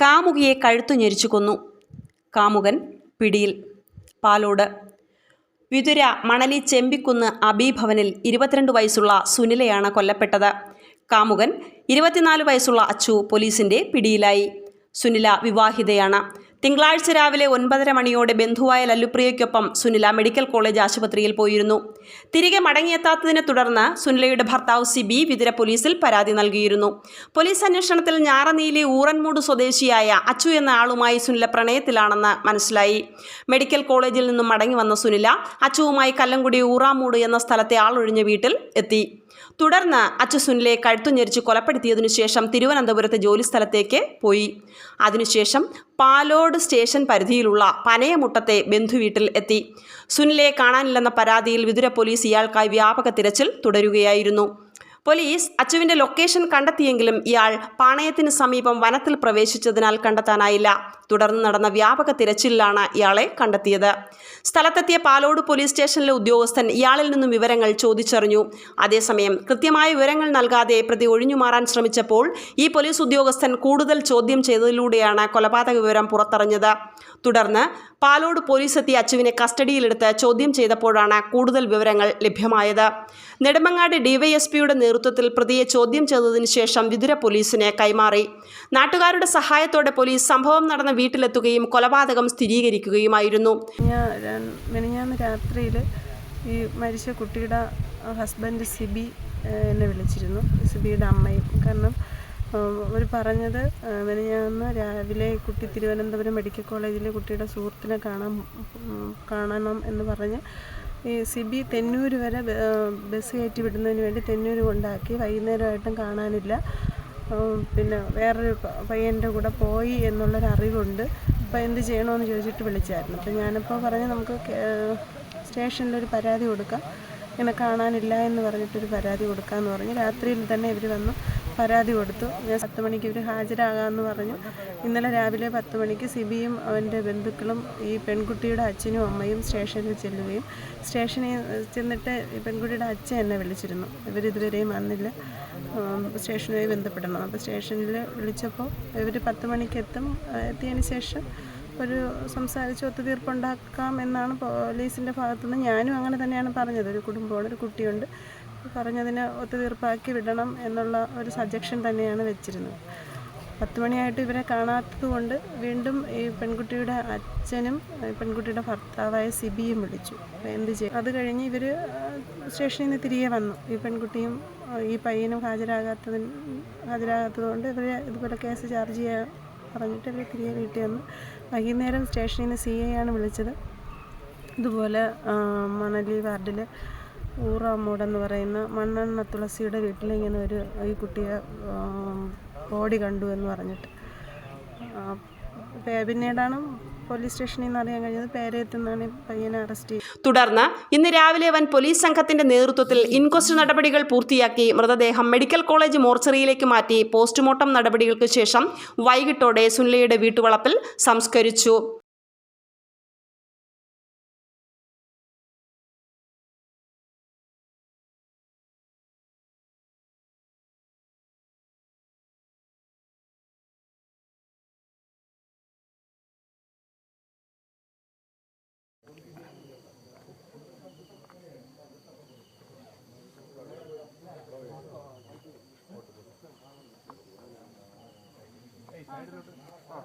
കാമുകിയെ കഴുത്തു ഞെരിച്ചു കൊന്നു. കാമുകൻ പിടിയിൽ പാലോട്. വിതുര മണലി ചെമ്പിക്കുന്ന് അബീഭവനിൽ ഇരുപത്തിരണ്ട് വയസ്സുള്ള സുനിലയാണ് കൊല്ലപ്പെട്ടത്. കാമുകൻ ഇരുപത്തിനാല് വയസ്സുള്ള അച്ചു പോലീസിന്റെ പിടിയിലായി. സുനില വിവാഹിതയാണ്. തിങ്കളാഴ്ച രാവിലെ ഒൻപതര മണിയോടെ ബന്ധുവായ ലല്ലുപ്രിയയ്ക്കൊപ്പം സുനില മെഡിക്കൽ കോളേജ് ആശുപത്രിയിൽ പോയിരുന്നു. തിരികെ മടങ്ങിയെത്താത്തതിനെ തുടർന്ന് സുനിലയുടെ ഭർത്താവ് സിബി വിതുര പോലീസിൽ പരാതി നൽകിയിരുന്നു. പോലീസ് അന്വേഷണത്തിൽ ഞാറനീലി ഊറൻമൂട് സ്വദേശിയായ അച്ചു എന്ന ആളുമായി സുനില പ്രണയത്തിലാണെന്ന് മനസ്സിലായി. മെഡിക്കൽ കോളേജിൽ നിന്നും മടങ്ങി വന്ന സുനില അച്ചുവുമായി കല്ലംകുടി ഊറാമൂട് എന്ന സ്ഥലത്തെ ആളൊഴിഞ്ഞ വീട്ടിൽ എത്തി. തുടർന്ന് അച്ചു സുനിലെ കഴുത്തുഞ്ഞെരിച്ച് കൊലപ്പെടുത്തിയതിനു ശേഷം തിരുവനന്തപുരത്തെ ജോലിസ്ഥലത്തേക്ക് പോയി. അതിനുശേഷം പാലോട് സ്റ്റേഷൻ പരിധിയിലുള്ള പനയമുട്ടത്തെ ബന്ധുവീട്ടിൽ എത്തി. സുനിലെ കാണാനില്ലെന്ന പരാതിയിൽ വിതുര പോലീസ് ഇയാൾക്കായി വ്യാപക തിരച്ചിൽ തുടരുകയായിരുന്നു. പോലീസ് അച്ചുവിന്റെ ലൊക്കേഷൻ കണ്ടെത്തിയെങ്കിലും ഇയാൾ പാണയത്തിന് സമീപം വനത്തിൽ പ്രവേശിച്ചതിനാൽ കണ്ടെത്താനായില്ല. തുടർന്ന് നടന്ന വ്യാപക തിരച്ചിലാണ് ഇയാളെ കണ്ടെത്തിയത്. സ്ഥലത്തെത്തിയ പാലോട് പോലീസ് സ്റ്റേഷനിലെ ഉദ്യോഗസ്ഥൻ ഇയാളിൽ നിന്നും വിവരങ്ങൾ ചോദിച്ചറിഞ്ഞു. അതേസമയം കൃത്യമായ വിവരങ്ങൾ നൽകാതെ പ്രതി ഒഴിഞ്ഞുമാറാൻ ശ്രമിച്ചപ്പോൾ ഈ പോലീസ് ഉദ്യോഗസ്ഥൻ കൂടുതൽ ചോദ്യം ചെയ്തതിലൂടെയാണ് കൊലപാതക വിവരം പുറത്തറിഞ്ഞത്. തുടർന്ന് പാലോട് പോലീസ് എത്തി അച്ചുവിനെ കസ്റ്റഡിയിലെടുത്ത് ചോദ്യം ചെയ്തപ്പോഴാണ് കൂടുതൽ വിവരങ്ങൾ ലഭ്യമായത്. നെടുമങ്ങാട് ഡിവൈഎസ്പിയുടെ നേതൃത്വത്തിൽ പ്രതിയെ ചോദ്യം ചെയ്തതിനു ശേഷം വിതുര പോലീസിനെ കൈമാറി. നാട്ടുകാരുടെ സഹായത്തോടെ പോലീസ് സംഭവം നടന്ന വീട്ടിലെത്തുകയും കൊലപാതകം സ്ഥിരീകരിക്കുകയുമായിരുന്നു. മിനിഞ്ഞാന്ന് രാത്രിയിൽ ഈ മരിച്ച കുട്ടിയുടെ ഹസ്ബൻഡ് സിബി എന്നെ വിളിച്ചിരുന്നു. സിബിയുടെ അമ്മയും. കാരണം അവർ പറഞ്ഞത് മിനിഞ്ഞാന്ന് രാവിലെ കുട്ടി തിരുവനന്തപുരം മെഡിക്കൽ കോളേജിലെ കുട്ടിയുടെ സുഹൃത്തിനെ കാണാൻ കാണണം എന്ന് പറഞ്ഞ് ഈ സിബി തെന്നൂർ വരെ ബസ് കയറ്റി വിടുന്നതിന് വേണ്ടി തെന്നൂർ കൊണ്ടാക്കി വൈകുന്നേരമായിട്ടും കാണാനില്ല. പിന്നെ വേറൊരു പയ്യന്റെ കൂടെ പോയി എന്നുള്ളൊരു അറിവുണ്ട്. അപ്പോൾ എന്ത് ചെയ്യണമെന്ന് ചോദിച്ചിട്ട് വിളിച്ചായിരുന്നു. അപ്പോൾ ഞാനിപ്പോൾ പറഞ്ഞ് നമുക്ക് സ്റ്റേഷനിലൊരു പരാതി കൊടുക്കാം. ഇങ്ങനെ കാണാനില്ല എന്ന് പറഞ്ഞിട്ടൊരു പരാതി കൊടുക്കാമെന്ന് പറഞ്ഞ് രാത്രിയിൽ തന്നെ ഇവർ വന്നു. പരാതി കൊടുത്തു. ഞാൻ പത്ത് മണിക്ക് ഇവർ ഹാജരാകാമെന്ന് പറഞ്ഞു. ഇന്നലെ രാവിലെ പത്ത് മണിക്ക് സിബിയും അവന്റെ ബന്ധുക്കളും ഈ പെൺകുട്ടിയുടെ അച്ഛനും അമ്മയും സ്റ്റേഷനിൽ ചെല്ലുകയും സ്റ്റേഷനിൽ ചെന്നിട്ട് ഈ പെൺകുട്ടിയുടെ അച്ഛൻ എന്നെ വിളിച്ചിരുന്നു. ഇവരിതുവരെയും വന്നില്ല. സ്റ്റേഷനുമായി ബന്ധപ്പെടണം. അപ്പോൾ സ്റ്റേഷനിൽ വിളിച്ചപ്പോൾ ഇവർ പത്ത് മണിക്ക് എത്തും. എത്തിയതിന് ശേഷം ഒരു സംസാരിച്ച് ഒത്തുതീർപ്പുണ്ടാക്കാം എന്നാണ് പോലീസിന്റെ ഭാഗത്തുനിന്ന് ഞാനും അങ്ങനെ തന്നെയാണ് പറഞ്ഞത്. ഒരു കുടുംബമാണ് ഒരു കുട്ടിയുണ്ട്. പറഞ്ഞതിന് ഒത്തുതീർപ്പാക്കി വിടണം എന്നുള്ള ഒരു സജഷൻ തന്നെയാണ് വെച്ചിരുന്നത്. പത്ത് മണിയായിട്ട് ഇവരെ കാണാത്തത് കൊണ്ട് വീണ്ടും ഈ പെൺകുട്ടിയുടെ അച്ഛനും പെൺകുട്ടിയുടെ ഭർത്താവായ സിബിയും വിളിച്ചു. എന്ത് ചെയ്യും? അത് കഴിഞ്ഞ് ഇവർ സ്റ്റേഷനിൽ നിന്ന് തിരികെ വന്നു. ഈ പെൺകുട്ടിയും ഈ പയ്യനും ഹാജരാകാത്തതിന് ഹാജരാകാത്തത് കൊണ്ട് ഇവർ ഇതുപോലെ കേസ് ചാർജ് ചെയ്യാൻ പറഞ്ഞിട്ട് ഇവർ തിരികെ വീട്ടിൽ വന്നു. വൈകുന്നേരം സ്റ്റേഷനിൽ നിന്ന് സി ഐ ആണ് വിളിച്ചത്. ഇതുപോലെ മണലി വാർഡിൽ ഊറാമൂടെന്ന് പറയുന്ന മണ്ണെണ്ണ തുളസിയുടെ വീട്ടിലിങ്ങനെ ഒരു ഈ കുട്ടിയെ ബോഡി കണ്ടു എന്ന് പറഞ്ഞിട്ട്. പിന്നീടാണ് പോലീസ് സ്റ്റേഷനിൽ നിന്ന് അറിയാൻ കഴിഞ്ഞത് പേരയത്തുനിന്നാണ് പയ്യനെ അറസ്റ്റ് ചെയ്തത് തുടർന്ന് ഇന്ന് രാവിലെ വൻ പോലീസ് സംഘത്തിന്റെ നേതൃത്വത്തിൽ ഇൻക്വസ്റ്റ് നടപടികൾ പൂർത്തിയാക്കി മൃതദേഹം മെഡിക്കൽ കോളേജ് മോർച്ചറിയിലേക്ക് മാറ്റി പോസ്റ്റ്മോർട്ടം നടപടികൾക്ക് ശേഷം വൈകിട്ടോടെ സുനിലയുടെ വീട്ടുവളപ്പിൽ സംസ്കരിച്ചു. 아,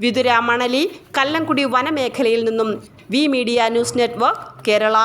വിതുര മണലി കല്ലംകുടി വനമേഖലയിൽ നിന്നും V media news network Kerala.